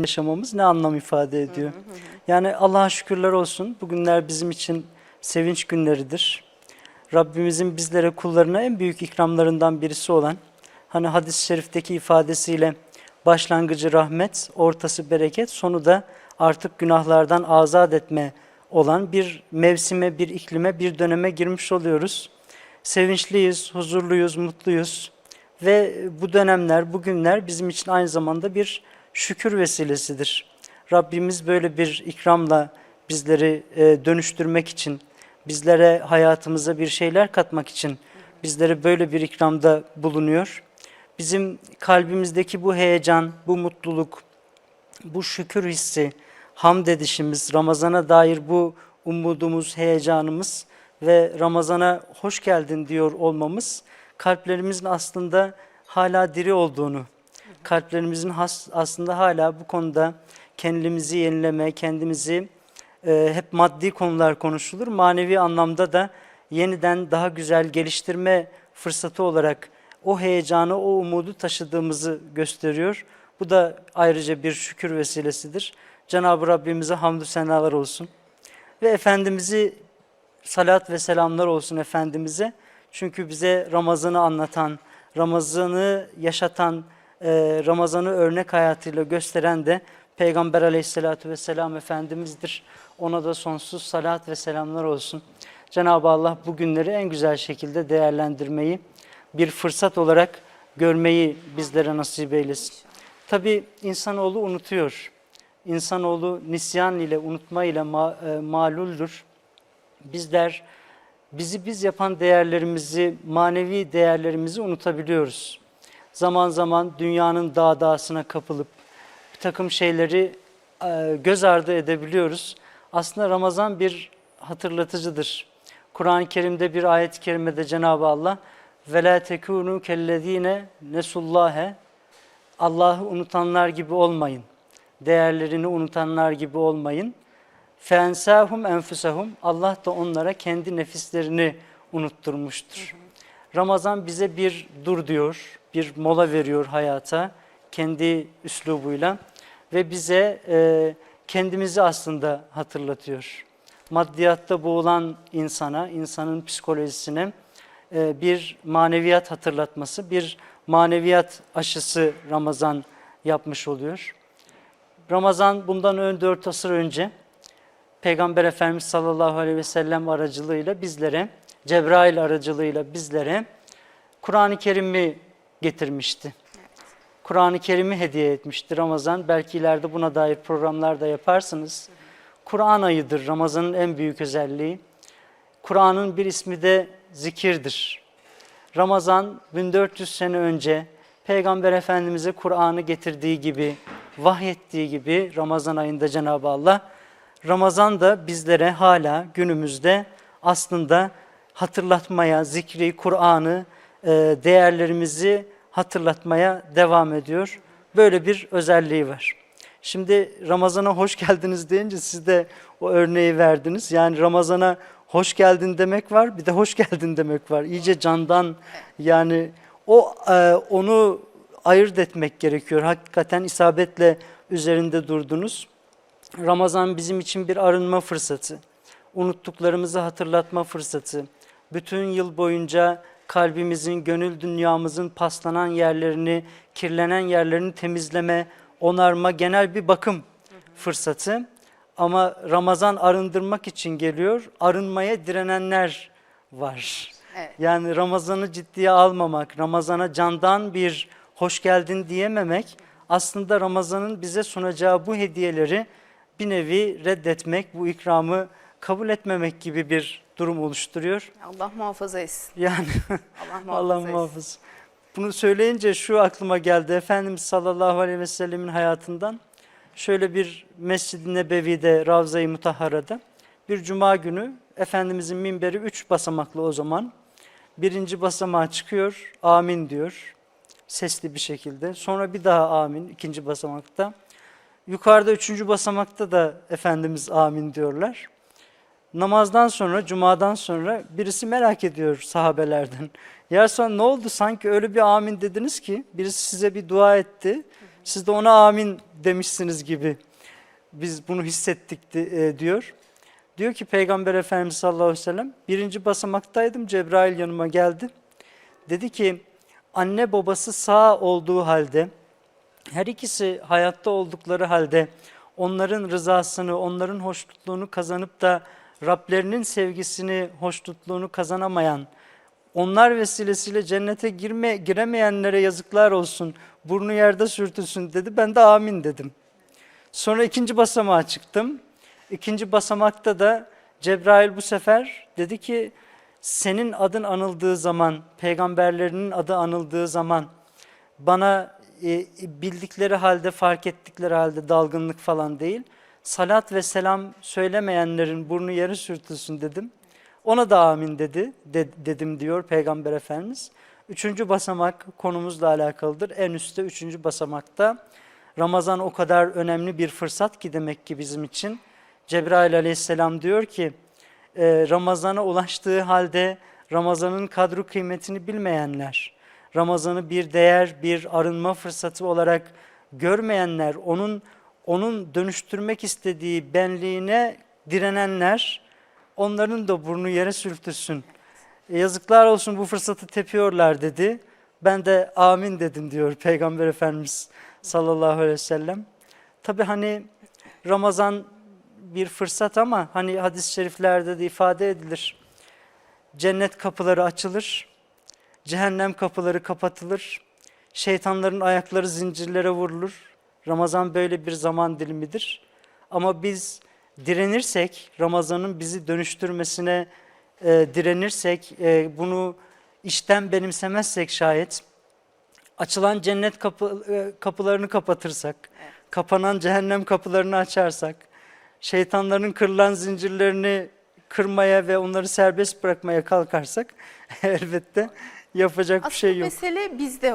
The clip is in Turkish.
yaşamamız ne anlam ifade ediyor? Yani Allah'a şükürler olsun. Bugünler bizim için sevinç günleridir. Rabbimizin bizlere kullarına en büyük ikramlarından birisi olan hani hadis-i şerifteki ifadesiyle başlangıcı rahmet, ortası bereket, sonu da artık günahlardan azat etme olan bir mevsime, bir iklime, bir döneme girmiş oluyoruz. Sevinçliyiz, huzurluyuz, mutluyuz ve bu dönemler, bu günler bizim için aynı zamanda bir şükür vesilesidir. Rabbimiz böyle bir ikramla bizleri e, dönüştürmek için, bizlere hayatımıza bir şeyler katmak için bizlere böyle bir ikramda bulunuyor. Bizim kalbimizdeki bu heyecan, bu mutluluk, bu şükür hissi, hamd edişimiz, Ramazan'a dair bu umudumuz, heyecanımız ve Ramazan'a hoş geldin diyor olmamız kalplerimizin aslında hala diri olduğunu, kalplerimizin has, aslında hala bu konuda kendimizi yenileme, kendimizi e, hep maddi konular konuşulur. Manevi anlamda da yeniden daha güzel geliştirme fırsatı olarak o heyecanı, o umudu taşıdığımızı gösteriyor. Bu da ayrıca bir şükür vesilesidir. Cenab-ı Rabbimize hamdü senalar olsun. Ve Efendimiz'i salat ve selamlar olsun Efendimiz'e. Çünkü bize Ramazan'ı anlatan, Ramazan'ı yaşatan, e, Ramazan'ı örnek hayatıyla gösteren de Peygamber aleyhissalatü vesselam Efendimiz'dir. Ona da sonsuz salat ve selamlar olsun. Cenab-ı Allah bu günleri en güzel şekilde değerlendirmeyi, bir fırsat olarak görmeyi bizlere nasip eylesin. Tabi insanoğlu unutuyor. İnsanoğlu nisyan ile, unutma ile ma, e, maluldür. Bizler bizi biz yapan değerlerimizi, manevi değerlerimizi unutabiliyoruz Zaman zaman dünyanın dağdağısına kapılıp bir takım şeyleri e, göz ardı edebiliyoruz. Aslında Ramazan bir hatırlatıcıdır. Kur'an-ı Kerim'de bir ayet-i kerimede Cenab-ı Allah وَلَا تَكُونُوا كَالَّذ۪ينَ نَسُوا Allah'ı unutanlar gibi olmayın. Değerlerini unutanlar gibi olmayın. Fensahum enfusahum Allah da onlara kendi nefislerini unutturmuştur. Ramazan bize bir dur diyor, bir mola veriyor hayata kendi üslubuyla ve bize e, kendimizi aslında hatırlatıyor. Maddiyatta boğulan insana, insanın psikolojisine e, bir maneviyat hatırlatması, bir maneviyat aşısı Ramazan yapmış oluyor. Ramazan bundan ön 4 asır önce Peygamber Efendimiz sallallahu aleyhi ve sellem aracılığıyla bizlere, Cebrail aracılığıyla bizlere Kur'an-ı Kerim'i getirmişti. Kur'an-ı Kerim'i hediye etmişti Ramazan. Belki ileride buna dair programlar da yaparsınız. Kur'an ayıdır Ramazan'ın en büyük özelliği. Kur'an'ın bir ismi de zikirdir. Ramazan 1400 sene önce Peygamber Efendimiz'e Kur'an'ı getirdiği gibi, vahyettiği gibi Ramazan ayında Cenab-ı Allah Ramazan da bizlere hala günümüzde aslında hatırlatmaya, zikri, Kur'an'ı, e, değerlerimizi hatırlatmaya devam ediyor. Böyle bir özelliği var. Şimdi Ramazan'a hoş geldiniz deyince siz de o örneği verdiniz. Yani Ramazan'a hoş geldin demek var, bir de hoş geldin demek var. İyice candan yani o e, onu ayırt etmek gerekiyor. Hakikaten isabetle üzerinde durdunuz. Ramazan bizim için bir arınma fırsatı, unuttuklarımızı hatırlatma fırsatı. Bütün yıl boyunca kalbimizin, gönül dünyamızın paslanan yerlerini, kirlenen yerlerini temizleme, onarma, genel bir bakım fırsatı. Ama Ramazan arındırmak için geliyor, arınmaya direnenler var. Evet. Yani Ramazan'ı ciddiye almamak, Ramazan'a candan bir hoş geldin diyememek aslında Ramazan'ın bize sunacağı bu hediyeleri bir nevi reddetmek, bu ikramı kabul etmemek gibi bir durum oluşturuyor. Allah muhafaza etsin. Yani Allah muhafaza Allah muhafız. Bunu söyleyince şu aklıma geldi. Efendimiz sallallahu aleyhi ve sellemin hayatından şöyle bir Mescid-i Nebevi'de, Ravza-i Mutahhara'da bir cuma günü Efendimizin minberi üç basamaklı o zaman. Birinci basamağa çıkıyor, amin diyor sesli bir şekilde. Sonra bir daha amin ikinci basamakta. Yukarıda üçüncü basamakta da Efendimiz amin diyorlar. Namazdan sonra, cumadan sonra birisi merak ediyor sahabelerden. Ya sonra ne oldu sanki öyle bir amin dediniz ki birisi size bir dua etti. Siz de ona amin demişsiniz gibi biz bunu hissettik e, diyor. Diyor ki Peygamber Efendimiz sallallahu aleyhi ve sellem birinci basamaktaydım Cebrail yanıma geldi. Dedi ki anne babası sağ olduğu halde her ikisi hayatta oldukları halde onların rızasını, onların hoşnutluğunu kazanıp da Rablerinin sevgisini, hoşnutluğunu kazanamayan, onlar vesilesiyle cennete girme, giremeyenlere yazıklar olsun, burnu yerde sürtülsün dedi. Ben de amin dedim. Sonra ikinci basamağa çıktım. İkinci basamakta da Cebrail bu sefer dedi ki senin adın anıldığı zaman, peygamberlerinin adı anıldığı zaman bana e, bildikleri halde, fark ettikleri halde dalgınlık falan değil, salat ve selam söylemeyenlerin burnu yere sürtülsün dedim. Ona da amin dedi, de- dedim diyor Peygamber Efendimiz. Üçüncü basamak konumuzla alakalıdır. En üstte üçüncü basamakta Ramazan o kadar önemli bir fırsat ki demek ki bizim için. Cebrail aleyhisselam diyor ki e, Ramazan'a ulaştığı halde Ramazan'ın kadru kıymetini bilmeyenler, Ramazan'ı bir değer, bir arınma fırsatı olarak görmeyenler, onun onun dönüştürmek istediği benliğine direnenler, onların da burnu yere sürtülsün. E, yazıklar olsun bu fırsatı tepiyorlar dedi. Ben de amin dedim diyor Peygamber Efendimiz sallallahu aleyhi ve sellem. Tabi hani Ramazan bir fırsat ama hani hadis-i şeriflerde de ifade edilir. Cennet kapıları açılır, cehennem kapıları kapatılır, şeytanların ayakları zincirlere vurulur. Ramazan böyle bir zaman dilimidir. Ama biz direnirsek, Ramazan'ın bizi dönüştürmesine e, direnirsek, e, bunu işten benimsemezsek şayet, açılan cennet kapı, e, kapılarını kapatırsak, kapanan cehennem kapılarını açarsak, şeytanların kırılan zincirlerini kırmaya ve onları serbest bırakmaya kalkarsak elbette yapacak bir Aslında şey yok. mesele bizde